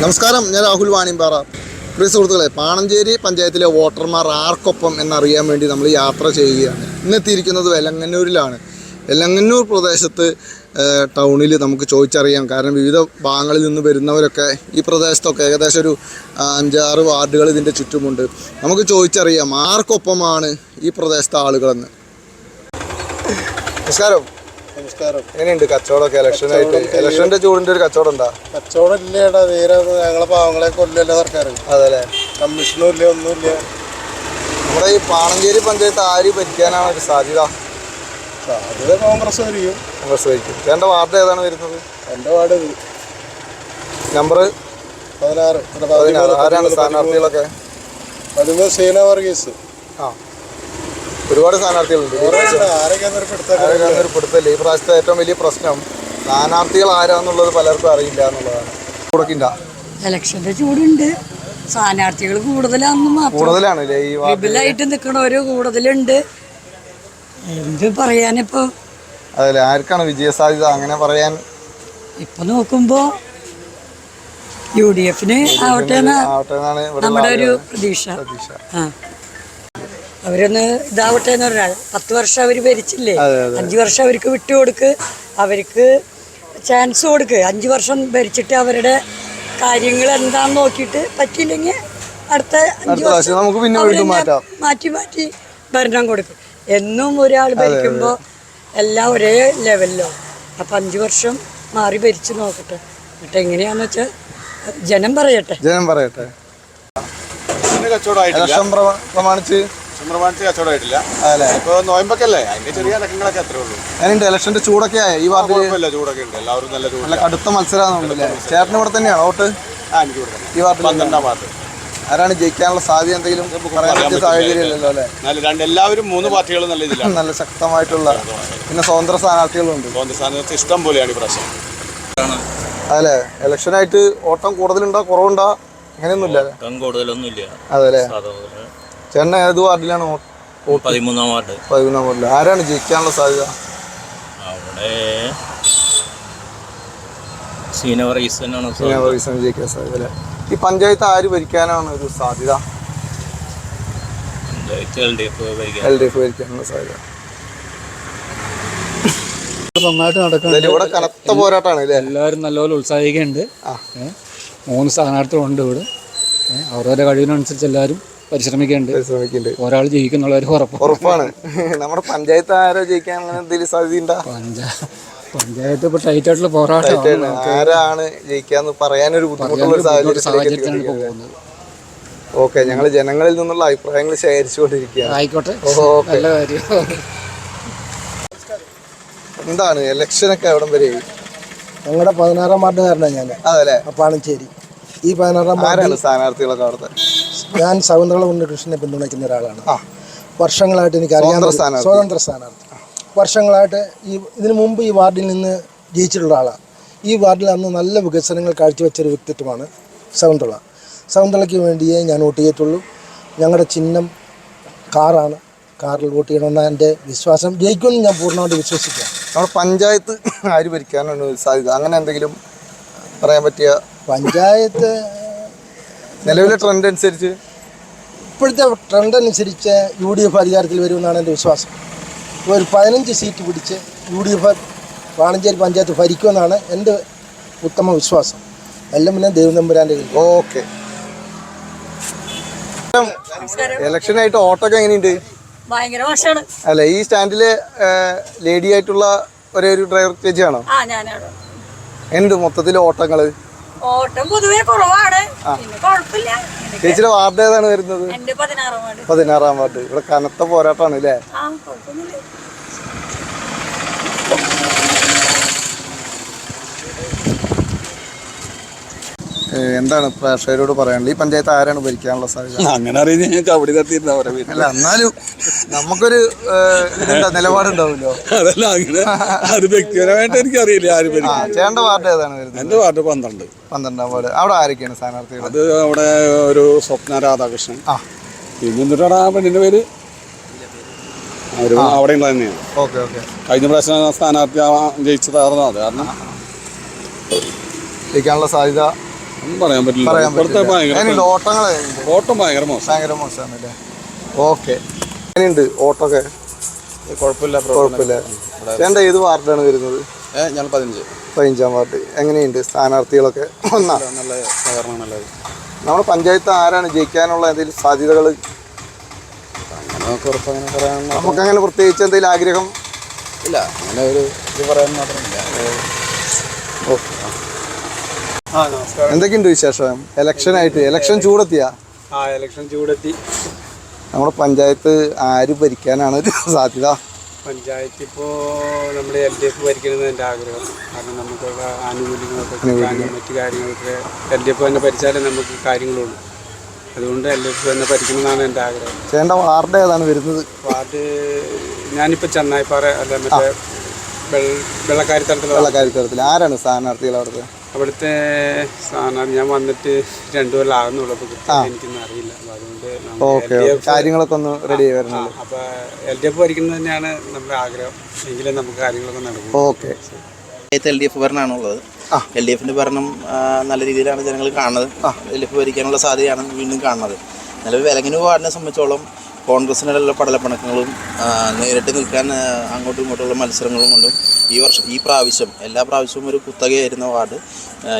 നമസ്കാരം ഞാൻ രാഹുൽ വാണിമ്പാറ. പ്രിയ സുഹൃത്തുക്കളെ പാണഞ്ചേരി പഞ്ചായത്തിലെ വോട്ടർമാർ ആർക്കൊപ്പം എന്നറിയാൻ വേണ്ടി നമ്മൾ യാത്ര ചെയ്യുകയാണ്. ഇന്നെത്തിയിരിക്കുന്നത് വെലങ്ങന്നൂരിലാണ് വെലങ്ങന്നൂർ പ്രദേശത്ത് ടൗണിൽ നമുക്ക് ചോദിച്ചറിയാം. കാരണം വിവിധ ഭാഗങ്ങളിൽ നിന്ന് വരുന്നവരൊക്കെ ഈ പ്രദേശത്തൊക്കെ ഏകദേശം ഒരു അഞ്ചാറ് വാർഡുകൾ ഇതിന്റെ ചുറ്റുമുണ്ട്. നമുക്ക് ചോദിച്ചറിയാം ആർക്കൊപ്പമാണ് ഈ പ്രദേശത്തെ ആളുകളെന്ന്. നമസ്കാരം. നമസ്കാരം. എങ്ങനെയുണ്ട് കച്ചവടമൊക്കെ? ഇലക്ഷനായിട്ട് ഇലക്ഷന്റെ ചൂടിന്റെ ഒരു കച്ചവടം എന്താ? കച്ചവടം ഇല്ലേടാ തീരെ ഞങ്ങളെ പാവങ്ങളെ കൊല്ലല്ല സർക്കാർ അതെ കമ്മീഷനും ഇല്ല ഒന്നുമില്ല നമ്മുടെ ഈ പാണഞ്ചേരി പഞ്ചായത്ത് ആര് ഭരിക്കാനാണ് ഒരു സാധ്യത? സാധ്യത കോൺഗ്രസ് വരികയും കോൺഗ്രസ് വരിക്കും എന്റെ വാർഡ് ഏതാണ് വരുന്നത്? എന്റെ വാർഡ്. നമ്പർ പതിനാറ്. പതിനാറ്. ആരാണ് സ്ഥാനാർത്ഥികളൊക്കെ? പതിമൂന്ന് സീന വർഗീസ്. ആ. ഒരുപാട് സ്ഥാനാർത്ഥികളുണ്ട്. ആരൊക്കെയാണെന്ന് ഈ പ്രാവശ്യത്തെ ഏറ്റവും വലിയ പ്രശ്നം സ്ഥാനാർത്ഥികൾ ആരാന്നുള്ളത് പലർക്കും അറിയില്ല എന്നുള്ളതാണ്. കൊടുക്കില്ല ഇലക്ഷന്റെ ചൂടുണ്ട്. സ്ഥാനാർത്ഥികൾ കൂടുതലാണെന്ന് കൂടുതലാണല്ലേ ഈ വിപിലായിട്ട് നിൽക്കണവര് കൂടുതലുണ്ട്. എന്ത് പറയാനിപ്പോ? അതല്ലേ ആർക്കാണ് വിജയസാധ്യത? അങ്ങനെ പറയാൻ ഇപ്പൊ നോക്കുമ്പോ യു ഡി എഫിന് ആവട്ടെ നമ്മുടെ ഒരു പ്രതീക്ഷ. പ്രതീക്ഷ. ആ. അവരൊന്ന് ഇതാവട്ടെ എന്ന് പറഞ്ഞാൽ പത്ത് വർഷം അവർ ഭരിച്ചില്ലേ. അഞ്ചു വർഷം അവർക്ക് വിട്ടുകൊടുക്ക് അവർക്ക് ചാൻസ് കൊടുക്ക്. അഞ്ചു വർഷം ഭരിച്ചിട്ട് അവരുടെ കാര്യങ്ങൾ എന്താന്ന് നോക്കിയിട്ട് പറ്റിയില്ലെങ്കിൽ അടുത്ത അഞ്ചു വർഷം നമുക്ക് പിന്നെ മാറ്റി. മാറ്റി ഭരണം കൊടുക്കും. എന്നും ഒരാൾ ഭരിക്കുമ്പോൾ എല്ലാം ഒരേ ലെവലിലോ അപ്പം അഞ്ചു വർഷം മാറി ഭരിച്ചു നോക്കട്ടെ. എന്നിട്ട് എങ്ങനെയാന്ന് വെച്ചാൽ ജനം പറയട്ടെ. ജനം പറയട്ടെ. കച്ചവടം പ്രമാണിച്ച് ചന്ദ്രബാണിച്ച് കച്ചവടമായിട്ടില്ല. ഇപ്പൊ നോയമ്പൊക്കെയല്ലേ? അതിന്റെ ചെറിയ ഇടക്കങ്ങളൊക്കെ അത്രേ ഉള്ളൂ. ഞാനുണ്ട് ഇലക്ഷന്റെ ചൂടൊക്കെ ആയ. ഈ വാർഡിൽ ചൂടൊക്കെ ഉണ്ട്. എല്ലാവരും നല്ല ചൂട് നല്ല കടുത്ത മത്സരമാണെന്നുണ്ടല്ലേ ചേട്ടന് ഇവിടെ തന്നെയാണ് വോട്ട്? ആ എനിക്ക് ഈ വാർഡിൽ പന്ത്രണ്ടാം വാർഡ്. ആരാണ് ജയിക്കാനുള്ള സാധ്യത എന്തെങ്കിലും പറയാൻ പറ്റിയ സാഹചര്യം ഇല്ലല്ലോ അല്ലേ? നല്ല രണ്ട് എല്ലാവരും മൂന്ന് പാർട്ടികളും നല്ല ഇതിലാണ്. നല്ല ശക്തമായിട്ടുള്ള പിന്നെ സ്വതന്ത്ര സ്ഥാനാർത്ഥികളുണ്ട്. സ്വതന്ത്ര സ്ഥാനാർത്ഥി ഇഷ്ടം പോലെയാണ് ഈ അതെ ഇലക്ഷനായിട്ട് ഓട്ടം കൂടുതലുണ്ടോ? കുറവുണ്ടോ? അങ്ങനെയൊന്നുമില്ല അല്ലേ? കൂടുതലൊന്നുമില്ല. അതെ ചേട്ടൻ ഏത് വാർഡിലാണ് പതിമൂന്നാം വാർഡ്. പതിമൂന്നാം വാർഡിൽ ആരാണ് ജയിക്കാനുള്ള സാധ്യത? അവിടെ ജയിക്കാൻ സാധ്യത അല്ലേ? ഈ പഞ്ചായത്ത് ആര് ഭരിക്കാനാണ് ഒരു സാധ്യത? എൽ ഡി എഫ് ഭരിക്കാനുള്ള നന്നായിട്ട് ഇവിടെ കനത്ത പോരാട്ടമാണ് എല്ലാവരും നല്ലപോലെ ഉത്സാഹിക്കുന്നുണ്ട്. മൂന്ന് സ്ഥാനാർത്ഥികളുണ്ട് ഇവിടെ. അവരവരുടെ കഴിവിനനുസരിച്ച് എല്ലാവരും പരിശ്രമിക്കുന്നുണ്ട് പരിശ്രമിക്കുന്നുണ്ട് ഒരാൾ ജയിക്കുന്നുള്ളവർ ഉറപ്പ്. ഉറപ്പാണ്. നമ്മുടെ പഞ്ചായത്ത് ആരോ ജയിക്കാൻ അങ്ങനെ എന്തെങ്കിലും സാധ്യത പഞ്ചാ പഞ്ചായത്ത് ഇപ്പൊ ടൈറ്റ് ആയിട്ടുള്ള പോരാട്ടം ആരാണ് ജയിക്കാന്ന് പറയാനൊരു ബുദ്ധിമുട്ടുള്ള ഒരു സാഹചര്യത്തിലാണ് പോകുന്നത്. ഓക്കെ ഞങ്ങൾ ജനങ്ങളിൽ നിന്നുള്ള അഭിപ്രായങ്ങൾ ശേഖരിച്ചുകൊണ്ടിരിക്കുകയാണ്. ആയിക്കോട്ടെ. ഓക്കെ. നല്ല കാര്യം. എന്താണ് ഇലക്ഷനൊക്കെ എവിടം വരെ? ഞങ്ങളുടെ പതിനാറാം വാർഡുകാരനാണ് ഞാൻ അതല്ലേ? പാണഞ്ചേരി. ഈ പതിനാറാം ആരാണ് സ്ഥാനാർത്ഥികളൊക്കെ അവിടുത്തെ? ഞാൻ ശകുന്തള കൃഷ്ണനെ പിന്തുണയ്ക്കുന്ന ഒരാളാണ്. വർഷങ്ങളായിട്ട് എനിക്ക് അറിയാൻ സ്വതന്ത്ര സ്ഥാനാർത്ഥി. വർഷങ്ങളായിട്ട് ഈ ഇതിനു മുമ്പ് ഈ വാർഡിൽ നിന്ന് ജയിച്ചിട്ടുള്ള ആളാണ് ഈ വാർഡിൽ അന്ന് നല്ല വികസനങ്ങൾ കാഴ്ചവെച്ച ഒരു വ്യക്തിത്വമാണ് ശകുന്തള ശകുന്തളയ്ക്ക് വേണ്ടിയേ ഞാൻ വോട്ട് ചെയ്യത്തുള്ളൂ. ഞങ്ങളുടെ ചിഹ്നം കാറാണ്. കാറിൽ വോട്ട് ചെയ്യണമെന്ന എന്റെ വിശ്വാസം. ജയിക്കുമെന്ന് ഞാൻ പൂർണമായിട്ട് വിശ്വസിക്കാം നമ്മുടെ പഞ്ചായത്ത് ആര് ഭരിക്കാനാണ് സാധ്യത? അങ്ങനെ എന്തെങ്കിലും പറയാൻ പറ്റിയ പഞ്ചായത്ത് നിലവിലെ ട്രെൻഡ് അനുസരിച്ച്? ഇപ്പോഴത്തെ ട്രെൻഡ് അനുസരിച്ച് യു ഡി എഫ് അധികാരത്തിൽ വരുമെന്നാണ് എന്റെ വിശ്വാസം. ഒരു പതിനഞ്ച് സീറ്റ് പിടിച്ച് U D F Vananchery panchayat ഭരിക്കുമെന്നാണ് എന്റെ ഉത്തമ വിശ്വാസം. എല്ലാം പിന്നെ ദൈവം തമ്പുരാന്റെ ഓക്കെ. ഇലക്ഷനായിട്ട് ഓട്ടൊക്കെ എങ്ങനെയുണ്ട്? ഭയങ്കര മോശമാണ്. അല്ല ഈ സ്റ്റാൻഡിൽ ലേഡി ആയിട്ടുള്ള ഒരേ ഒരു ഡ്രൈവർ ചേച്ചിയാണോ? എന്ത് മൊത്തത്തിൽ ഓട്ടങ്ങൾ? ഓട്ടം പൊതുവേ കുറവാണ്. ചേച്ചിയുടെ വാർഡ് ഏതാണ് വരുന്നത്? പതിനാറാം വാർഡ്. ഇവിടെ കനത്ത പോരാട്ടാണ് അല്ലേ എന്താണ് പ്രേക്ഷകരോട് പറയാനുള്ളത്? ഈ പഞ്ചായത്ത് ആരാണ് ഭരിക്കാനുള്ള സാധ്യത? അങ്ങനെ അറിയുന്ന ഞാൻ കബഡി തട്ടിയിരുന്ന അവരെ വീട്ടിൽ. അല്ല എന്നാലും നമുക്കൊരു നിലപാടുണ്ടാവില്ലോ ഇതെന്താ നിലപാടുണ്ടാവുമല്ലോ? അതല്ല അങ്ങനെ അത് വ്യക്തിപരമായിട്ട് എനിക്കറിയില്ല ആര് ചേട്ടന്റെ വാർഡ് ഏതാണ് വരുന്നത്? എന്റെ വാർഡ് പന്ത്രണ്ട്. പന്ത്രണ്ടാം വാർഡ് അവിടെ ആരൊക്കെയാണ് സ്ഥാനാർത്ഥികൾ അത് അവിടെ ഒരു സ്വപ്ന രാധാകൃഷ്ണൻ. ആ. പിന്നെ എന്നിട്ടാണ് ആ പെണ്ണിന്റെ പേര്? അവിടെ ഉള്ളത് തന്നെയാണ്. Okay okay. കഴിഞ്ഞ പ്രാവശ്യം സ്ഥാനാർത്ഥി ആ ജയിച്ചതായിരുന്നു അത്? കാരണം ജയിക്കാനുള്ള സാധ്യത പറയാൻ പറ്റില്ല. ഓട്ടങ്ങൾ ഓട്ടം ഭയങ്കര മോശം. ഭയങ്കര മോശമാണല്ലേ? ഓക്കെ. എങ്ങനെയുണ്ട് ഓട്ടൊക്കെ. കുഴപ്പമില്ല കുഴപ്പമില്ല. ചേട്ടൻ ഏത് വാർഡാണ് വരുന്നത്? ഞാൻ പതിനഞ്ച്. പതിനഞ്ചാം വാർഡ്. എങ്ങനെയുണ്ട് സ്ഥാനാർത്ഥികളൊക്കെ? ഒന്നാ. നല്ല സഹകരണം നല്ലത് നമ്മുടെ പഞ്ചായത്ത് ആരാണ് ജയിക്കാനുള്ള എന്തെങ്കിലും സാധ്യതകൾ? നമുക്കങ്ങനെ പ്രത്യേകിച്ച് എന്തെങ്കിലും ആഗ്രഹം? ഇല്ല അങ്ങനെ ഒരു ഇത് പറയാൻ മാത്രമില്ല. എന്തൊക്കെയുണ്ട് വിശേഷം? ഇലക്ഷൻ ആയിട്ട്. ഇലക്ഷൻ ചൂടെത്തിയാ? ആ ഇലക്ഷൻ ചൂടെത്തി. നമ്മുടെ പഞ്ചായത്ത് ആര് ഭരിക്കാനാണ് ഒരു സാധ്യത? പഞ്ചായത്ത് ഇപ്പോൾ നമ്മുടെ എൽ ഡി എഫ് ഭരിക്കണമെന്ന് എന്റെ ആഗ്രഹം. കാരണം നമുക്കുള്ള ആനുകൂല്യങ്ങളൊക്കെ കിട്ടാനും മറ്റു കാര്യങ്ങളൊക്കെ എൽ ഡി എഫ് തന്നെ ഭരിച്ചാലേ നമുക്ക് കാര്യങ്ങളുള്ളൂ. അതുകൊണ്ട് എൽ ഡി എഫ് തന്നെ ഭരിക്കണമെന്നാണ് എന്റെ ആഗ്രഹം. ചേട്ടന്റെ വാർഡ് ഏതാണ് വരുന്നത്? വാർഡ് ഞാനിപ്പോൾ ചെന്നായിപ്പാറ അല്ല മറ്റേ വെള്ളക്കാരിത്തരത്തിൽ വെള്ളക്കാരിത്തരത്തിൽ ആരാണ് സ്ഥാനാർത്ഥികൾ അവിടുത്തെ? അവിടുത്തെ സാധനം ഞാൻ വന്നിട്ട് രണ്ടു കൊല്ലം ആകുന്നുള്ളൂ എനിക്കൊന്നും അറിയില്ല. അതുകൊണ്ട് കാര്യങ്ങളൊക്കെ ഒന്ന് റെഡി ആയി അപ്പൊ അപ്പോൾ എൽ ഡി എഫ് ഭരിക്കുന്നത് തന്നെയാണ് നമ്മുടെ ആഗ്രഹം. എങ്കിലും നമുക്ക് കാര്യങ്ങളൊക്കെ നടക്കും. ഓക്കെ. എൽ ഡി എഫ് ഭരണമാണുള്ളത്? എൽ ഡി എഫിന്റെ ഭരണം നല്ല രീതിയിലാണ് ജനങ്ങൾ കാണുന്നത്. എൽ ഡി എഫ് ഭരിക്കാനുള്ള സാധ്യതയാണ് വീണ്ടും കാണുന്നത്. നിലവിൽ വിലങ്ങിന് വാർഡിനെ സംബന്ധിച്ചോളം കോൺഗ്രസിനുള്ള പടലപ്പിണക്കങ്ങളും നേരിട്ട് നിൽക്കാൻ അങ്ങോട്ടും ഇങ്ങോട്ടുള്ള മത്സരങ്ങളും കൊണ്ടും ഈ വർഷം ഈ പ്രാവശ്യം എല്ലാ പ്രാവശ്യവും ഒരു കുത്തകയായിരുന്ന വാർഡ്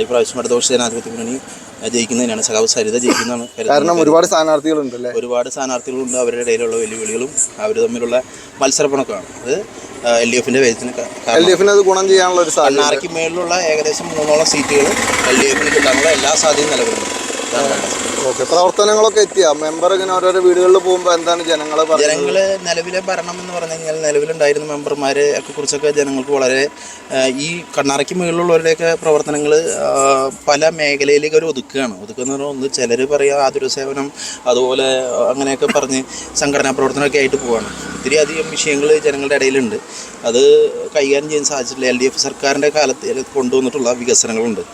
ഈ പ്രാവശ്യം ഇടതുപക്ഷ ജനാധിപത്യ മുന്നണി ജയിക്കുന്നതിനാണ് സഖാവ് സരിത ജയിക്കുന്നതാണ്. കാരണം. ഒരുപാട് സ്ഥാനാർത്ഥികളുണ്ട് അല്ലേ ഒരുപാട് സ്ഥാനാർത്ഥികളുണ്ട്. അവരുടെ ഇടയിലുള്ള വെല്ലുവിളികളും അവർ തമ്മിലുള്ള മത്സരപ്പണക്കമാണ് അത് എൽ ഡി എഫിന്റെ വേദത്തിന് എൽ ഡി എഫിന് അത് ഗുണം ചെയ്യാനുള്ള ഒരു സാധ്യത. മേളിലുള്ള ഏകദേശം മൂന്നോളം സീറ്റുകൾ എൽ ഡി എഫിന് കിട്ടാനുള്ള എല്ലാ സാധ്യതയും നിലവിലുണ്ട്. ഓക്കെ പ്രവർത്തനങ്ങളൊക്കെ എത്തിയ? മെമ്പർ ഇങ്ങനെ ഓരോരോ വീടുകളിൽ പോകുമ്പോൾ എന്താണ് ജനങ്ങൾ പറയുന്നത് ജനങ്ങൾ നിലവിലെ ഭരണം എന്ന് പറഞ്ഞു കഴിഞ്ഞാൽ നിലവിലുണ്ടായിരുന്ന മെമ്പർമാരെ ഒക്കെ കുറിച്ചൊക്കെ ജനങ്ങൾക്ക് വളരെ ഈ കണ്ണാറയ്ക്ക് മുകളിലുള്ളവരുടെയൊക്കെ പ്രവർത്തനങ്ങൾ പല മേഖലയിലേക്ക് അവർ ഒതുക്കുകയാണ്. ഒതുക്കുന്ന ഒന്ന് ചിലർ പറയുക ആതുര സേവനം അതുപോലെ അങ്ങനെയൊക്കെ പറഞ്ഞ് സംഘടനാ പ്രവർത്തനമൊക്കെ ആയിട്ട് പോവാണ്. ഒത്തിരി അധികം വിഷയങ്ങൾ ജനങ്ങളുടെ ഇടയിലുണ്ട്. അത് കൈകാര്യം ചെയ്യാൻ സാധിച്ചിട്ടില്ല. എൽ ഡി എഫ് സർക്കാരിന്റെ കാലത്ത് കൊണ്ടുവന്നിട്ടുള്ള വികസനങ്ങളുണ്ട്.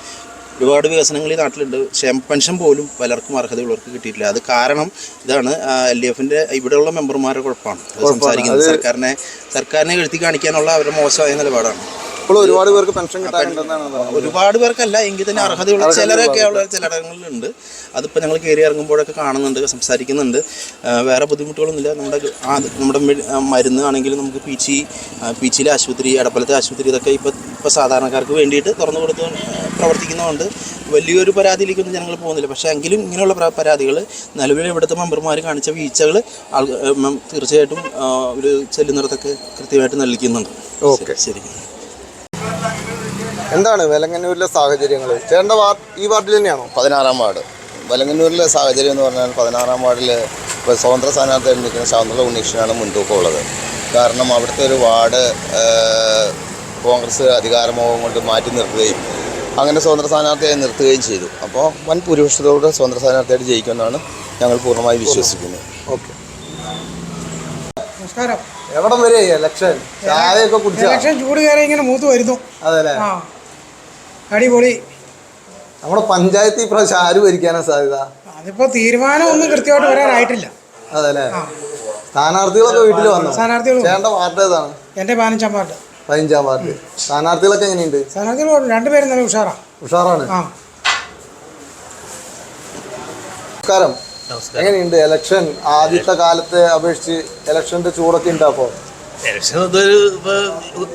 ഒരുപാട് വികസനങ്ങൾ ഈ നാട്ടിലുണ്ട്. ക്ഷേമ പെൻഷൻ പോലും പലർക്കും അർഹതയുള്ളവർക്ക് കിട്ടിയിട്ടില്ല. അത് കാരണം ഇതാണ് എൽ ഡി എഫിന്റെ ഇവിടെയുള്ള മെമ്പർമാരുടെ കുഴപ്പമാണ്. സംസാരിക്കുന്നത്. സർക്കാരിനെ സർക്കാരിനെ എഴുത്തി കാണിക്കാനുള്ള അവരുടെ മോശമായ നിലപാടാണ്. ഇപ്പോൾ ഒരുപാട് പേർക്ക് പെൻഷൻ കിട്ടാനുണ്ടെന്നാണ് ഒരുപാട് പേർക്കല്ല എങ്കിൽ തന്നെ അർഹതയുള്ള ചിലരൊക്കെ ഉള്ള ചിലയിടങ്ങളിലുണ്ട് അതിപ്പോൾ ഞങ്ങൾ കയറി ഇറങ്ങുമ്പോഴൊക്കെ കാണുന്നുണ്ട് സംസാരിക്കുന്നുണ്ട്. വേറെ ബുദ്ധിമുട്ടുകളൊന്നുമില്ല. നമ്മുടെ നമ്മുടെ മരുന്ന് ആണെങ്കിലും നമുക്ക് പീച്ചി പീച്ചിയിലെ ആശുപത്രി എടപ്പലത്തെ ആശുപത്രി ഇതൊക്കെ ഇപ്പോൾ ഇപ്പോൾ സാധാരണക്കാർക്ക് വേണ്ടിയിട്ട് തുറന്നു കൊടുത്ത് പ്രവർത്തിക്കുന്നതുകൊണ്ട് വലിയൊരു പരാതിയിലേക്കൊന്നും ഞങ്ങൾ പോകുന്നില്ല. പക്ഷേ എങ്കിലും ഇങ്ങനെയുള്ള പരാതികൾ നിലവിൽ ഇവിടുത്തെ മെമ്പർമാർ കാണിച്ച വീഴ്ചകൾ ആൾ തീർച്ചയായിട്ടും ഒരു ചെല്ലുന്നിടത്തൊക്കെ കൃത്യമായിട്ട് നൽകിക്കുന്നുണ്ട്. ഓക്കെ. ശരി. എന്താണ് വെലങ്ങന്നൂരിലെ സാഹചര്യങ്ങൾ? ചേട്ടന്റെ വാർഡ് ഈ വാർഡിൽ തന്നെയാണോ? പതിനാറാം വാർഡ്. വലങ്ങന്നൂരിലെ സാഹചര്യം എന്ന് പറഞ്ഞാൽ പതിനാറാം വാർഡിൽ ഇപ്പോൾ സ്വതന്ത്ര സ്ഥാനാർത്ഥിയായി നിൽക്കുന്ന ശാന്തള ഉണ്ണീഷനാണ് മുൻതൂക്കമുള്ളത്. കാരണം അവിടുത്തെ ഒരു വാർഡ് കോൺഗ്രസ് അധികാരമോഹം കൊണ്ട് മാറ്റി നിർത്തുകയും അങ്ങനെ സ്വതന്ത്ര സ്ഥാനാർത്ഥിയായി നിർത്തുകയും ചെയ്തു. അപ്പോൾ വൻ ഭൂരിപക്ഷത്തോടെ സ്വതന്ത്ര സ്ഥാനാർത്ഥിയായിട്ട് ജയിക്കുമെന്നാണ് ഞങ്ങൾ പൂർണമായി വിശ്വസിക്കുന്നത്. ഓക്കെ. നമസ്കാരം. എവിടം വരെ ഇലക്ഷൻ ചായയൊക്കെ കുടിച്ചു? ഇലക്ഷൻ ചൂട് കയറി ഇങ്ങനെ മൂത്ത് വരുന്നു. അതെല്ലേ? ആ. അടിപൊളി. നമ്മുടെ പഞ്ചായത്ത് ഈ പ്രാവശ്യം ആര് ഭരിക്കാനാ സാധ്യത? അതിപ്പോ തീരുമാനം ഒന്നും കൃത്യമായിട്ട് വരാനായിട്ടില്ല അതല്ലേ? സ്ഥാനാർത്ഥികളൊക്കെ വീട്ടിൽ വന്നു? സ്ഥാനാർത്ഥികൾ ചേട്ടന്റെ വാർഡ് ഏതാണ്? എന്റെ പതിനഞ്ചാം വാർഡ്. പതിനഞ്ചാം വാർഡ്. സ്ഥാനാർത്ഥികളൊക്കെ എങ്ങനെയുണ്ട്? സ്ഥാനാർത്ഥികൾ രണ്ടുപേരും നല്ല ഉഷാറാ. ഉഷാറാണ്. ആ. നമസ്കാരം. എങ്ങനെയുണ്ട് ഇലക്ഷൻ ആദ്യത്തെ കാലത്തെ അപേക്ഷിച്ച് ഇലക്ഷന്റെ ചൂടൊക്കെ ഉണ്ടോ അപ്പോ? ഇലക്ഷൻ ഒരു ഇപ്പൊ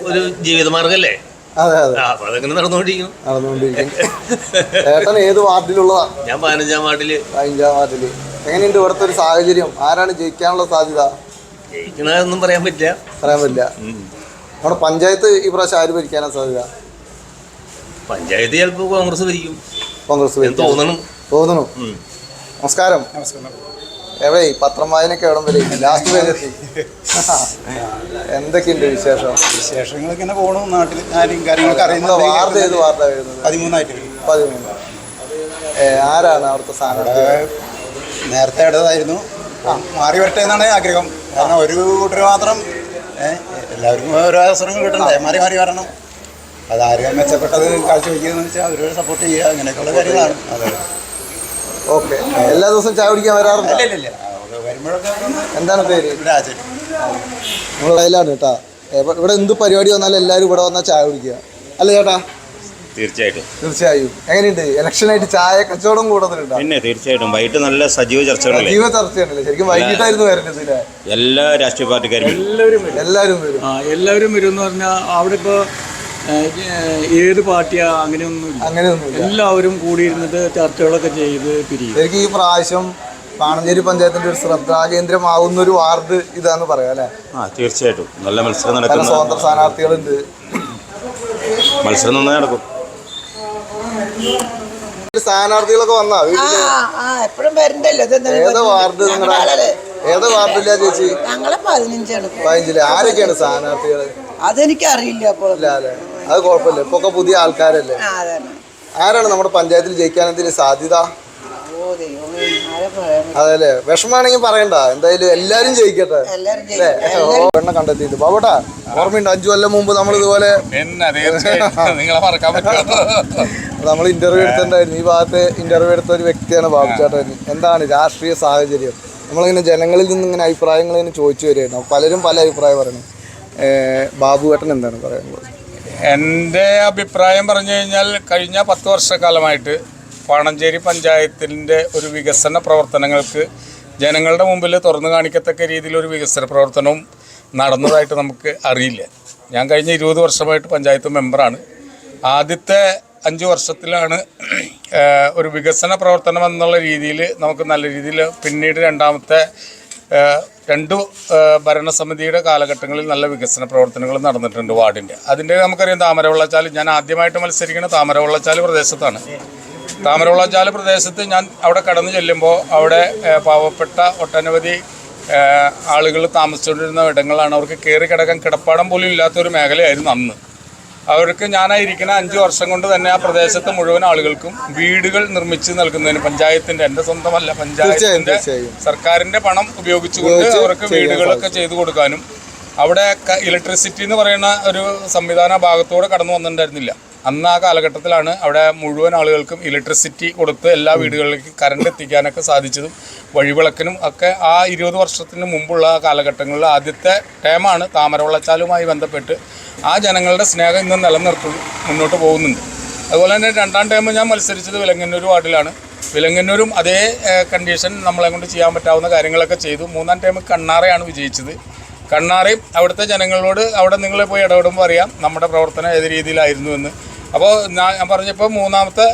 ഒരു ജീവിതമാർഗല്ലേ അതെ അതെ. ആ അപ്പൊ അതങ്ങനെ നടന്നുകൊണ്ടിരിക്കുന്നു. നടന്നുകൊണ്ടിരിക്കും ഏത് വാർഡിലുള്ളതാ? ഞാൻ പതിനഞ്ചാം വാർഡിൽ. പതിനഞ്ചാം വാർഡിൽ. എങ്ങനെയുണ്ട് ഇവിടുത്തെ ഒരു സാഹചര്യം? ആരാണ് ജയിക്കാനുള്ള സാധ്യത? ജയിക്കണമെന്നും പറയാൻ പറ്റില്ല. പറയാൻ പറ്റില്ല. നമ്മുടെ പഞ്ചായത്ത് ഈ പ്രാവശ്യം ആര് ഭരിക്കാനാ സാധ്യത? പഞ്ചായത്ത് ചിലപ്പോ കോൺഗ്രസ് ഭരിക്കും. കോൺഗ്രസ് എന്ന് തോന്നണം. തോന്നുന്നു ഉം. നമസ്കാരം. എവിടെ പത്രം വായനയൊക്കെ എവിടം വരെ ലാസ്റ്റ് പേജെത്തി എന്തൊക്കെയുണ്ട് വിശേഷം? വിശേഷങ്ങൾ ഇങ്ങനെ പോകണം നാട്ടിൽ കാര്യം കാര്യങ്ങളൊക്കെ അറിയുന്നത് വാർത്ത ഏത് വാർത്ത വരുന്നത്? പതിമൂന്നായിട്ട് പതിമൂന്ന്. ആരാണ് അവിടുത്തെ സാധനം നേരത്തെ ഇടതായിരുന്നു. മാറി വരട്ടെ എന്നാണ് ആഗ്രഹം. കാരണം ഒരു കൂട്ടർ മാത്രം എല്ലാവർക്കും ഓരോ അവസരങ്ങൾ കിട്ടണ്ടേ? മാറി മാറി വരണം. അത് ആരും മെച്ചപ്പെട്ടത് കാഴ്ചവെക്കുകയെന്ന് വെച്ചാൽ അവരോട് സപ്പോർട്ട് ചെയ്യുക. അങ്ങനെയൊക്കെയുള്ള കാര്യങ്ങളാണ്. അതെ. ഓക്കെ. എല്ലാ ദിവസവും ചായ കുടിക്കാൻ വരാറുണ്ട്? എന്താണ് പേര്? രാജൻ നമ്മൾ കയ്യിലാണ് കേട്ടാ. ഇവിടെ എന്ത് പരിപാടി വന്നാലും എല്ലാവരും ഇവിടെ വന്നാൽ ചായ കുടിക്കുക. അല്ലേ ചേട്ടാ? തീർച്ചയായിട്ടും. തീർച്ചയായും. എങ്ങനെയുണ്ട്? ഇലക്ഷനായിട്ട് ചായ കച്ചവടം കൂടുതലുണ്ടോ പിന്നെ തീർച്ചയായിട്ടും. വൈകിട്ട് നല്ല സജീവ ചർച്ചകളല്ലേ? ജീവ ചർച്ചയാണല്ലേ? ശരിക്കും വൈകിട്ടായിരുന്നു വരേണ്ടത് എല്ലാ രാഷ്ട്രീയ പാർട്ടിക്കാരും എല്ലാവരും വരും. എല്ലാവരും വരും ആ എല്ലാവരും വരും എന്ന് പറഞ്ഞാൽ അവിടെ ഇപ്പോൾ ഏത് പാർട്ടിയാ? അങ്ങനെയൊന്നുമില്ല. അങ്ങനെയൊന്നുമില്ല. എല്ലാവരും കൂടിയിരുന്നിട്ട് ചർച്ചകളൊക്കെ ചെയ്ത് പിരിയും. എനിക്ക് ഈ പ്രാവശ്യം പാണഞ്ചേരി പഞ്ചായത്തിന്റെ ഒരു ശ്രദ്ധാകേന്ദ്രമാവുന്ന ഒരു വാർഡ് ഇതാന്ന് പറയാം അല്ലെ? ആ തീർച്ചയായിട്ടും. നല്ല മത്സരം നടക്കുന്ന. സ്വതന്ത്ര സ്ഥാനാർത്ഥികളുണ്ട്. മത്സരം നന്നായി നടക്കും. സ്ഥാനാർത്ഥികളൊക്കെ വന്നാ വീട്ടിൽ? എപ്പോഴും വരണ്ടല്ലോ. ഏതാ വാർഡ് നിങ്ങളുടെ ഏതാ വാർഡില്ല ചേച്ചി? ഞങ്ങളെ പതിനഞ്ചാണ്. പതിനഞ്ചിൽ. ആരൊക്കെയാണ് സ്ഥാനാർത്ഥികൾ? അതെനിക്കറിയില്ല അപ്പോൾ. അല്ലെ? അത് കുഴപ്പമില്ല. ഇപ്പൊ ഒക്കെ പുതിയ ആൾക്കാരല്ലേ? ആരാണ് നമ്മുടെ പഞ്ചായത്തിൽ ജയിക്കാൻ എന്തെങ്കിലും സാധ്യത? അതല്ലേ വിഷമാണെങ്കിൽ പറയണ്ട. എന്തായാലും എല്ലാരും ജയിക്കട്ടെ. പെണ്ണെ കണ്ടെത്തിയത് കണ്ടെത്തിയിട്ട്. ബാബോട്ടാ ഓർമ്മയുണ്ട്? അഞ്ചു കൊല്ലം മുമ്പ് നമ്മൾ ഇതുപോലെ നമ്മൾ ഇന്റർവ്യൂ എടുത്തിട്ടുണ്ടായിരുന്നു. ഈ ഭാഗത്ത് ഇന്റർവ്യൂ എടുത്ത ഒരു വ്യക്തിയാണ് ബാബു ചേട്ടൻ. എന്താണ് രാഷ്ട്രീയ സാഹചര്യം? നമ്മളിങ്ങനെ ജനങ്ങളിൽ നിന്ന് ഇങ്ങനെ അഭിപ്രായങ്ങൾ ഇങ്ങനെ ചോദിച്ചു വരികയായിരുന്നു. പലരും പല അഭിപ്രായം പറയണം ബാബു ഏട്ടൻ എന്താണ് പറയുന്നത് എന്റെ അഭിപ്രായം പറഞ്ഞു കഴിഞ്ഞാൽ കഴിഞ്ഞ പത്ത് വർഷക്കാലമായിട്ട് പാണഞ്ചേരി പഞ്ചായത്തിന്റെ ഒരു വികസന പ്രവർത്തനങ്ങൾക്ക് ജനങ്ങളുടെ മുമ്പിൽ തുറന്നു കാണിക്കത്തക്ക രീതിയിലൊരു വികസന പ്രവർത്തനവും നടന്നതായിട്ട് നമുക്ക് അറിയില്ല. ഞാൻ കഴിഞ്ഞ ഇരുപത് വർഷമായിട്ട് പഞ്ചായത്ത് മെമ്പറാണ്. ആദ്യത്തെ അഞ്ച് വർഷത്തിലാണ് ഒരു വികസന പ്രവർത്തനം എന്നുള്ള രീതിയിൽ നമുക്ക് നല്ല രീതിയിൽ പിന്നീട് രണ്ടാമത്തെ രണ്ടു ഭരണസമിതിയുടെ കാലഘട്ടങ്ങളിൽ നല്ല വികസന പ്രവർത്തനങ്ങൾ നടന്നിട്ടുണ്ട് വാർഡിന്റെ. അതിന്റെ നമുക്കറിയാം താമരവെള്ളച്ചാൽ ഞാൻ ആദ്യമായിട്ട് മത്സരിക്കുന്ന താമരവെള്ളച്ചാൽ പ്രദേശത്താണ്. താമരവെള്ളച്ചാൽ പ്രദേശത്ത് ഞാൻ അവിടെ കടന്നു ചെല്ലുമ്പോൾ അവിടെ പാവപ്പെട്ട ഒട്ടനവധി ആളുകൾ താമസിച്ചുകൊണ്ടിരുന്ന ഇടങ്ങളാണ് അവർക്ക് കയറി കിടക്കാൻ കിടപ്പാടം പോലും ഇല്ലാത്തൊരു മേഖലയായിരുന്നു അന്ന്. അവർക്ക് ഞാനായിരിക്കുന്ന അഞ്ച് വർഷം കൊണ്ട് തന്നെ ആ പ്രദേശത്തെ മുഴുവൻ ആളുകൾക്കും വീടുകൾ നിർമ്മിച്ച് നൽകുന്നതിന് പഞ്ചായത്തിന്റെ എന്റെ സ്വന്തമല്ല പഞ്ചായത്തിന്റെ. സർക്കാരിന്റെ പണം ഉപയോഗിച്ചുകൊണ്ട് അവർക്ക് വീടുകളൊക്കെ ചെയ്തു കൊടുക്കാനും അവിടെ ഇലക്ട്രിസിറ്റി എന്ന് പറയുന്ന ഒരു സംവിധാന ഭാഗത്തൂടെ കടന്നു വന്നിട്ടുണ്ടായിരുന്നില്ല അന്ന് ആ കാലഘട്ടത്തിലാണ് അവിടെ മുഴുവൻ ആളുകൾക്കും ഇലക്ട്രിസിറ്റി കൊടുത്ത് എല്ലാ വീടുകളിലേക്കും കറണ്ട് എത്തിക്കാനൊക്കെ സാധിച്ചതും വഴിവിളക്കിനും ഒക്കെ ആ ഇരുപത് വർഷത്തിന് മുമ്പുള്ള കാലഘട്ടങ്ങളിൽ ആദ്യത്തെ ടേമാണ് താമരവള്ളച്ചാലുമായി ബന്ധപ്പെട്ട് ആ ജനങ്ങളുടെ സ്നേഹം ഇന്ന് നിലനിർത്തി മുന്നോട്ട് പോകുന്നുണ്ട്. അതുപോലെ തന്നെ രണ്ടാം ടൈം ഞാൻ മത്സരിച്ചത് വിലങ്ങന്നൂർ വാർഡിലാണ്. വിലങ്ങന്നൂരും അതേ കണ്ടീഷൻ നമ്മളെ കൊണ്ട് ചെയ്യാൻ പറ്റാവുന്ന കാര്യങ്ങളൊക്കെ ചെയ്തു. മൂന്നാം ടൈം കണ്ണാറയാണ് വിജയിച്ചത്. കണ്ണാറയും അവിടുത്തെ ജനങ്ങളോട് അവിടെ നിങ്ങൾ പോയി ഇടപെടുമ്പോൾ അറിയാം നമ്മുടെ പ്രവർത്തനം ഏത് രീതിയിലായിരുന്നു എന്ന്. അപ്പോൾ ഞാൻ പറഞ്ഞപ്പോൾ മൂന്നാമത്തെ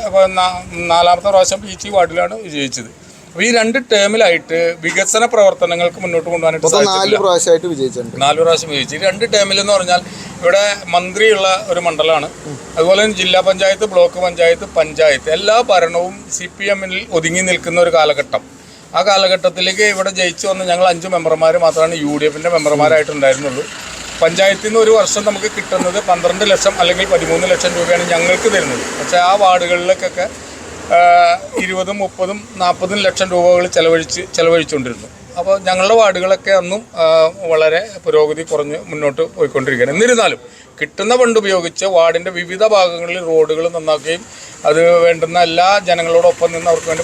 നാലാമത്തെ പ്രാവശ്യം പി വാർഡിലാണ് വിജയിച്ചത്. അപ്പോൾ ഈ രണ്ട് ടേമിലായിട്ട് വികസന പ്രവർത്തനങ്ങൾക്ക് മുന്നോട്ട് കൊണ്ടുപോകാനായിട്ട് നാല് പ്രാവശ്യമായിട്ട് വിജയിച്ചിട്ടുണ്ട്. നാല് പ്രാവശ്യം വിജയിച്ചു. ഈ രണ്ട് ടേമിൽ എന്ന് പറഞ്ഞാൽ ഇവിടെ മന്ത്രിയുള്ള ഒരു മണ്ഡലമാണ്. അതുപോലെ തന്നെ ജില്ലാ പഞ്ചായത്ത് ബ്ലോക്ക് പഞ്ചായത്ത് പഞ്ചായത്ത് എല്ലാ ഭരണവും സി പി എമ്മിൽ ഒതുങ്ങി നിൽക്കുന്ന ഒരു കാലഘട്ടം. ആ കാലഘട്ടത്തിലേക്ക് ഇവിടെ ജയിച്ചു വന്ന ഞങ്ങൾ അഞ്ച് മെമ്പർമാർ മാത്രമാണ് യു ഡി എഫിന്റെ മെമ്പർമാരായിട്ടുണ്ടായിരുന്നുള്ളൂ. പഞ്ചായത്തിൽ നിന്ന് ഒരു വർഷം നമുക്ക് കിട്ടുന്നത് പന്ത്രണ്ട് ലക്ഷം അല്ലെങ്കിൽ പതിമൂന്ന് ലക്ഷം രൂപയാണ് ഞങ്ങൾക്ക് തരുന്നത്. പക്ഷേ ആ വാർഡുകളിലേക്കൊക്കെ ഇരുപതും മുപ്പതും നാൽപ്പതും ലക്ഷം രൂപകൾ ചിലവഴിച്ച് ചെലവഴിച്ചുകൊണ്ടിരുന്നു. അപ്പോൾ ഞങ്ങളുടെ വാർഡുകളൊക്കെ അന്നും വളരെ പുരോഗതി കുറഞ്ഞ് മുന്നോട്ട് പോയിക്കൊണ്ടിരിക്കുകയാണ്. എന്നിരുന്നാലും കിട്ടുന്ന ഫണ്ട് ഉപയോഗിച്ച് വാർഡിന്റെ വിവിധ ഭാഗങ്ങളിൽ റോഡുകൾ നന്നാക്കുകയും അത് വേണ്ടുന്ന എല്ലാ ജനങ്ങളോടൊപ്പം നിന്ന് അവർക്ക് വേണ്ടി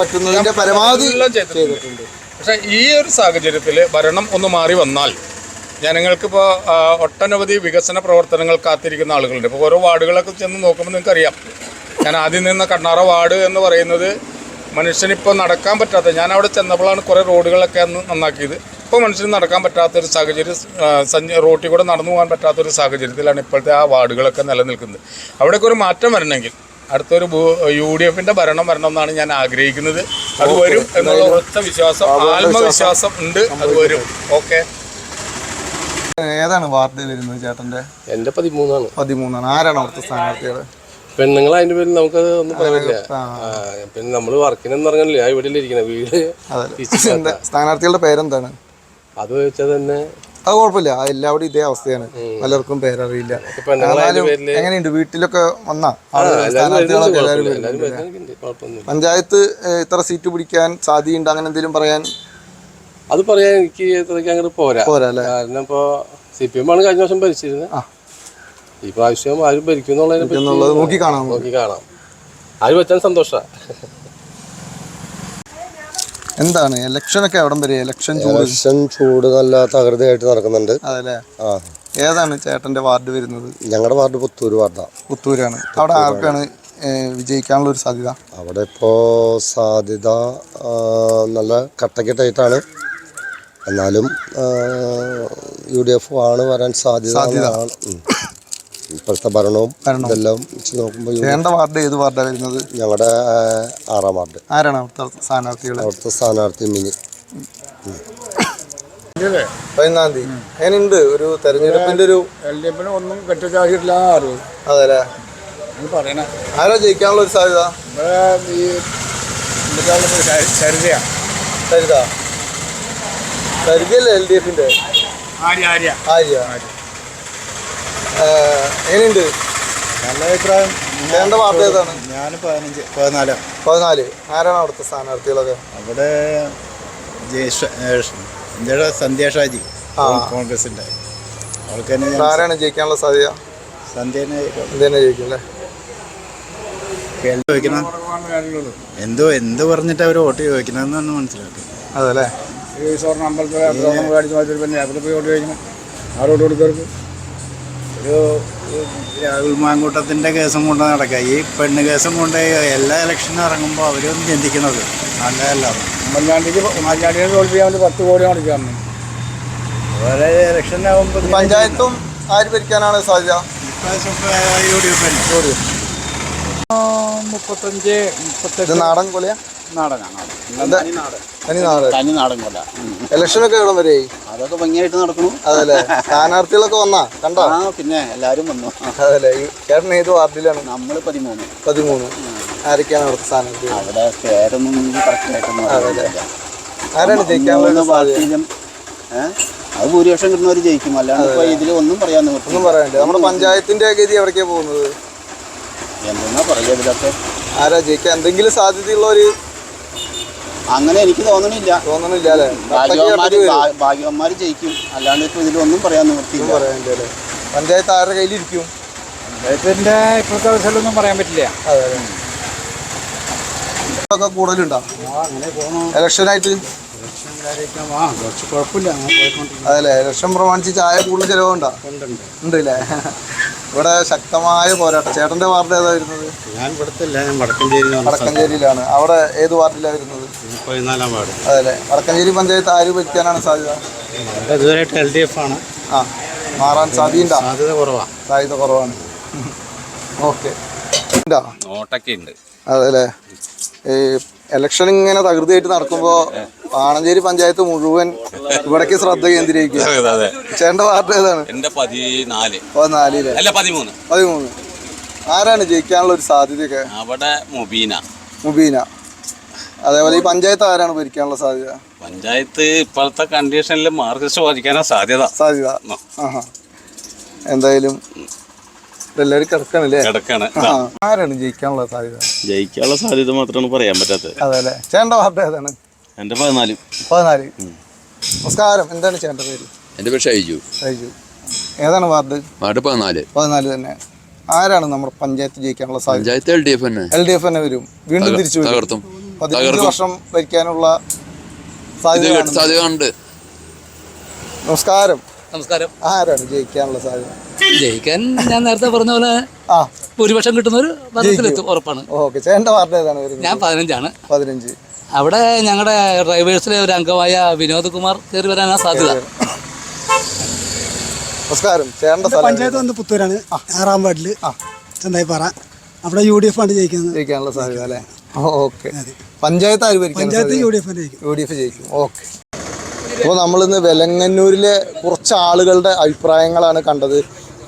പറ്റുന്നതിന്റെ പരമാവധി ചെയ്തിട്ടുണ്ട്. പക്ഷേ ഈ ഒരു സാഹചര്യത്തിൽ ഭരണം ഒന്ന് മാറി വന്നാൽ ജനങ്ങൾക്കിപ്പോൾ ഒട്ടനവധി വികസന പ്രവർത്തനങ്ങൾ കാത്തിരിക്കുന്ന ആളുകളുണ്ട്. ഇപ്പോൾ ഓരോ വാർഡുകളൊക്കെ ചെന്ന് നോക്കുമ്പോൾ നിങ്ങൾക്കറിയാം. ഞാൻ ആദ്യം നിന്ന കണ്ണാറ വാർഡ് എന്ന് പറയുന്നത് മനുഷ്യനിപ്പോൾ നടക്കാൻ പറ്റാത്ത ഞാൻ അവിടെ ചെന്നപ്പോഴാണ് കുറേ റോഡുകളൊക്കെ അന്ന് നന്നാക്കിയത്. ഇപ്പോൾ മനുഷ്യന് നടക്കാൻ പറ്റാത്തൊരു സാഹചര്യം സഞ്ച റോട്ടിൽ കൂടെ നടന്നു പോകാൻ പറ്റാത്തൊരു സാഹചര്യത്തിലാണ് ഇപ്പോഴത്തെ ആ വാർഡുകളൊക്കെ നിലനിൽക്കുന്നത്. അവിടെയൊക്കെ ഒരു മാറ്റം വരണമെങ്കിൽ അടുത്തൊരു യു ഡി എഫിന്റെ ഭരണം വരണം എന്നാണ് ഞാൻ ആഗ്രഹിക്കുന്നത്. അത് വരും എന്നുള്ള ഉറച്ച വിശ്വാസം ആത്മവിശ്വാസം ഉണ്ട് അത് വരും. ഓക്കെ. ഏതാണ് വാർഡ് വരുന്നത് ചേട്ടന്റെ എന്റെ പതിമൂന്നാണ്. പതിമൂന്നാണ്. ആരാണ് അവിടുത്തെ സ്ഥാനാർത്ഥികൾ? പെണ്ണുങ്ങൾ അതിന്റെ പേരിൽ നമുക്കത് ഒന്നും. ആ, പിന്നെ നമ്മൾ വർക്കിനെന്ന് ഇറങ്ങണില്ല ഇവിടെ ഇരിക്കുന്നത് വീട് സ്ഥാനാർത്ഥികളുടെ പേരെന്താണ്? അത് വെച്ചാൽ തന്നെ അത് കുഴപ്പമില്ല. എല്ലാവരും ഇതേ അവസ്ഥയാണ്. പലർക്കും പേരറിയില്ല. എങ്ങനെയുണ്ട്? വീട്ടിലൊക്കെ വന്നാ? പഞ്ചായത്ത് ഇത്ര സീറ്റ് പിടിക്കാൻ സാധ്യതയുണ്ട്. അങ്ങനെ എന്തെങ്കിലും പറയാൻ? അത് പറയാൻ എനിക്ക് ഇത്രയ്ക്ക് അങ്ങോട്ട് പോരാ. പോരാ കാരണം ഇപ്പോ സി പി എം ആണ് കഴിഞ്ഞ വർഷം ഭരിച്ചിരുന്നത്. ഈ പ്രാവശ്യം ആരും ഭരിക്കും എന്നുള്ളതിനെ നോക്കി കാണാം. നോക്കി കാണാം. ആര് വെച്ചാൽ സന്തോഷമാണ് എന്താണ്? ഇലക്ഷൻ ഒക്കെ എവിടം വരെ? ഇലക്ഷൻ ചൂട്. ഇലക്ഷൻ ചൂട് നല്ല തകൃതിയായിട്ട് നടക്കുന്നുണ്ട്. അതല്ലേ? ഏതാണ് ചേട്ടന്റെ വാർഡ് വരുന്നത്? ഞങ്ങളുടെ വാർഡ് പുത്തൂര് വാർഡാണ് പുത്തൂരാണ്. അവിടെ ആർക്കാണ് വിജയിക്കാനുള്ള ഒരു സാധ്യത? അവിടെ ഇപ്പോ സാധ്യത നല്ല കട്ടക്കെട്ടായിട്ടാണ് എന്നാലും യു ഡി എഫ് ആണ് വരാൻ സാധ്യത. ഇപ്പോഴത്തെ ഭരണവും ഭരണം. ഇതെല്ലാം വെച്ച് നോക്കുമ്പോൾ ചേണ്ട വാർഡ് ഏത് വാർഡാണ് വരുന്നത്? ഞങ്ങളുടെ ആറാം വാർഡ്. ആരാണ് അവിടുത്തെ സ്ഥാനാർത്ഥികൾ അവിടുത്തെ സ്ഥാനാർത്ഥി മിനി. പതിനാം തീയതി. അതിനുണ്ട് ഒരു തെരഞ്ഞെടുപ്പിന്റെ ഒരു എൽ ഡി എഫിന് ഒന്നും കെട്ടിച്ചാക്കിയിട്ടില്ല അറിവ് അതെല്ലേ പറയണേ. ആരാ ജയിക്കാനുള്ള ഒരു സാധ്യത? ഈ സരിത സരിതയല്ലേ എൽ ഡി എഫിന്റെ? ആര്യ ആര്യ. ആര്യ. ഏഹ്, എങ്ങനെയുണ്ട്? നല്ല അഭിപ്രായം. വേണ്ട വാർഡ് ഏതാണ്? ഞാൻ പതിനഞ്ച് പതിനാല്. പതിനാല്. ആരാണ് അവിടുത്തെ സ്ഥാനാർത്ഥികളൊക്കെ? അവിടെ ജയേഷ ഇന്ത്യയുടെ സന്ധ്യ ഷാജി. കോൺഗ്രസിന്റെ. അവൾക്ക് തന്നെ ആരാണ് ജയിക്കാനുള്ള സാധ്യത? സന്ധ്യനെ എന്തെന്നെ ജയിക്കും. അല്ലേ? ചോദിക്കണം? എന്തോ എന്ത് പറഞ്ഞിട്ട് അവർ വോട്ട് ചോദിക്കണമെന്ന് മനസ്സിലാക്കുന്നത് അതെ അല്ലേ? ഈ സ്വർണ അമ്പലത്തിൽ പിന്നെ അവിടെ പോയി വോട്ട് ചോദിക്കണം. ആരോട് കൊടുക്കർക്ക് ഒരു രാഹുൽ മാങ്കൂട്ടത്തിന്റെ കേസും കൊണ്ട് നടക്കുക. ഈ പെണ്ണ് കേസും കൊണ്ട് എല്ലാ ഇലക്ഷനും ഇറങ്ങുമ്പോൾ അവരൊന്നും ചിന്തിക്കുന്നത് നല്ലതല്ല. ഉമ്മൻചാണ്ടിക്ക് ഉമ്മൻചാണ്ടിയെ തോൽപ്പിക്കാൻ വേണ്ടി പത്ത് കോടി മുടക്കാണ് ഓരോ ഇലക്ഷനാകുമ്പോൾ പഞ്ചായത്തും ആര് ഭരിക്കാനാണ് സാധ്യത? മുപ്പത്തഞ്ച് മുപ്പത്തഞ്ച് നാടൻ കൊലയാ? നാടനാണ് എന്താ തനി നാട് തനി നാടൻ കൊല്ല ഇലക്ഷനൊക്കെ എവിടെ വരെ? അതൊക്കെ ഭംഗിയായിട്ട് നടക്കണു. അതല്ലേ? സ്ഥാനാർത്ഥികളൊക്കെ വന്നാ? കണ്ടോ? ആ പിന്നെ എല്ലാരും വന്നു. അതല്ലേ? ചേട്ടൻ ഏത് വാർഡിലാണ്? നമ്മൾ പതിമൂന്ന്. പതിമൂന്ന്. ആരൊക്കെയാണ് അവിടുത്തെ സ്ഥാനാർത്ഥി? അവിടെ പേരൊന്നും കറക്റ്റായിട്ടൊന്നും അതല്ലേ. ആരാണ് ജയിക്കാനുള്ള പാർട്ടിയിലും അത് ഭൂരിപക്ഷം കിട്ടുന്നവർ ജയിക്കും. അല്ലാണ്ട് ഇപ്പൊ ഇതിൽ ഒന്നും പറയാൻ ഒന്നും പറയാനില്ല. നമ്മുടെ പഞ്ചായത്തിന്റെ ഗതി എവിടേക്കാണ് പോകുന്നത്? എന്തെന്നാ പറയുക ഇതിലൊക്കെ? ആരാ ജയിക്കാൻ? എന്തെങ്കിലും സാധ്യതയുള്ള ഒരു അങ്ങനെ എനിക്ക് തോന്നണില്ല. തോന്നണില്ല അല്ലേ ഭാഗ്യവന്മാര് ഭാ- ഭാഗ്യവന്മാര് ജയിക്കും. അല്ലാണ്ട് ഇപ്പൊ ഇതിലൊന്നും പറയാൻ പറയാനില്ല അല്ലേ പഞ്ചായത്ത് ആരുടെ കയ്യിലിരിക്കും? പഞ്ചായത്തിന്റെ ഇപ്പോഴത്തെ അവസരമൊന്നും പറയാൻ പറ്റില്ല. അതെ അതെ. ഒക്കെ കൂടുതലുണ്ടോ? ഇലക്ഷനായിട്ട് അങ്ങനെ പോയിക്കൊണ്ടിരിക്കും അതല്ലേ ലക്ഷം പ്രമാണിച്ച് ചായ കൂടുതൽ ചിലവുണ്ടോ? ഉണ്ടല്ലേ? ഇവിടെ ശക്തമായ പോരാട്ടം. ചേട്ടന്റെ വാർഡ് ഏതാ വരുന്നത്? ഞാൻ ഇവിടുത്തെ ഞാൻ വടക്കഞ്ചേരി വടക്കഞ്ചേരിയിലാണ്. അവിടെ ഏത് വാർഡിലാണ് വരുന്നത്? പതിനാലാം വാർഡ്. അതല്ലേ വടക്കഞ്ചേരി പഞ്ചായത്ത് ആര് ഭരിക്കാനാണ് സാധ്യത? ഇതുവരെയായിട്ട് എൽ ഡി എഫ് ആണ്. ആ മാറാൻ സാധ്യതയുണ്ടോ? സാധ്യത കുറവാണ് സാധ്യത കുറവാണ്. ഓക്കെ. ഉണ്ടോ? നോട്ടൊക്കെ ഉണ്ട്. അതല്ലേ ഈ ഇലക്ഷൻ ഇങ്ങനെ തകൃതിയായിട്ട് നടക്കുമ്പോൾ പാണഞ്ചേരി പഞ്ചായത്ത് മുഴുവൻ ഇവിടേക്ക് ശ്രദ്ധ കേന്ദ്രീകരിക്കുക. അതെ ചേട്ടന്റെ വാർഡ് ഏതാണ്? എന്റെ പതിനാല്. പതിനാലിൽ അല്ല? പതിമൂന്ന്. പതിമൂന്ന്. ആരാണ് ജയിക്കാനുള്ള ഒരു സാധ്യതയൊക്കെ? അവിടെ മുബീന. മുബീന. അതേപോലെ ഈ പഞ്ചായത്ത് ആരാണ് ഭരിക്കാനുള്ള സാധ്യത? പഞ്ചായത്ത് ഇപ്പോഴത്തെ കണ്ടീഷനിൽ മാർക്സിസ്റ്റ് ഭരിക്കാനാ സാധ്യത. സാധ്യത. എന്തായാലും എല്ലാവരും കിടക്കണല്ലേ കിടക്കാണ്. ആ. ആരാണ് ജയിക്കാനുള്ള സാധ്യത? ജയിക്കാനുള്ള സാധ്യത മാത്രമാണ് പറയാൻ പറ്റാത്തത്. അതെ ചേട്ടന്റെ വാർഡ് ഏതാണ്? എന്റെ പതിനാല്. പതിനാല്. നമസ്കാരം. എന്താണ് ചേട്ടന്റെ പേര്? എന്റെ പേര് ഷൈജു. ഷൈജു. ഏതാണ് വാർഡ്? വാർഡ് പതിനാല്. പതിനാല് തന്നെ. ആരാണ് നമ്മുടെ പഞ്ചായത്ത് ജയിക്കാനുള്ള സാധ്യത? പഞ്ചായത്ത് എൽ ഡി എഫ് തന്നെ. എൽ ഡി എഫ് തന്നെ വരും. വീണ്ടും തിരിച്ചു വരും. തകർത്തും. പതിനഞ്ച് വർഷം ഭരിക്കാനുള്ള സാധ്യത നമസ്കാരം. നമസ്കാരം. ആരാണ് ജയിക്കാനുള്ള സാധ്യത? ജയിക്കാൻ ഞാൻ നേരത്തെ പറഞ്ഞ പോലെ ആ. ഭൂരിപക്ഷം കിട്ടുന്ന ഒരു ഭരണത്തിലെത്തും ഉറപ്പാണ്. ഓക്കെ. ചേട്ടന്റെ വാർഡ് ഏതാണ് വരുന്നത്? ഞാൻ പതിനഞ്ചാണ്. പതിനഞ്ച്. അവിടെ ഞങ്ങളുടെ ഡ്രൈവേഴ്സിലെ ഒരു അംഗമായ വിനോദ് കുമാർ കയറി വരാനാണ് സാധ്യത. നമസ്കാരം. ചേട്ടന്റെ പഞ്ചായത്ത് വന്ന് പുത്തൂരാണ്. ആറാം വാർഡിൽ ചന്തായിപ്പാറ അവിടെ യു ഡി എഫ് ആണ് ജയിക്കുന്നത്. ജയിക്കാനുള്ള സാധ്യത അല്ലേ? ഓക്കെ. പഞ്ചായത്ത് ആര് panchayat U D F U D F ജയിക്കും. ഓക്കെ. അപ്പോൾ നമ്മളിന്ന് വെലങ്ങന്നൂരിലെ കുറച്ച് ആളുകളുടെ അഭിപ്രായങ്ങളാണ് കണ്ടത്.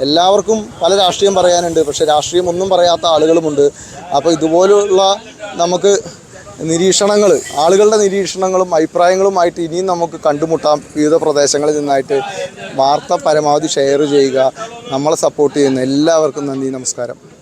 എല്ലാവർക്കും പല രാഷ്ട്രീയം പറയാനുണ്ട് പക്ഷേ രാഷ്ട്രീയം ഒന്നും പറയാത്ത ആളുകളുമുണ്ട്. അപ്പോൾ ഇതുപോലുള്ള നമുക്ക് നിരീക്ഷണങ്ങൾ ആളുകളുടെ നിരീക്ഷണങ്ങളും അഭിപ്രായങ്ങളുമായിട്ട് ഇനിയും നമുക്ക് കണ്ടുമുട്ടാം. വിവിധ പ്രദേശങ്ങളിൽ നിന്നായിട്ട് വാർത്ത പരമാവധി ഷെയർ ചെയ്യുക നമ്മളെ സപ്പോർട്ട് ചെയ്യുന്ന എല്ലാവർക്കും നന്ദി നമസ്കാരം.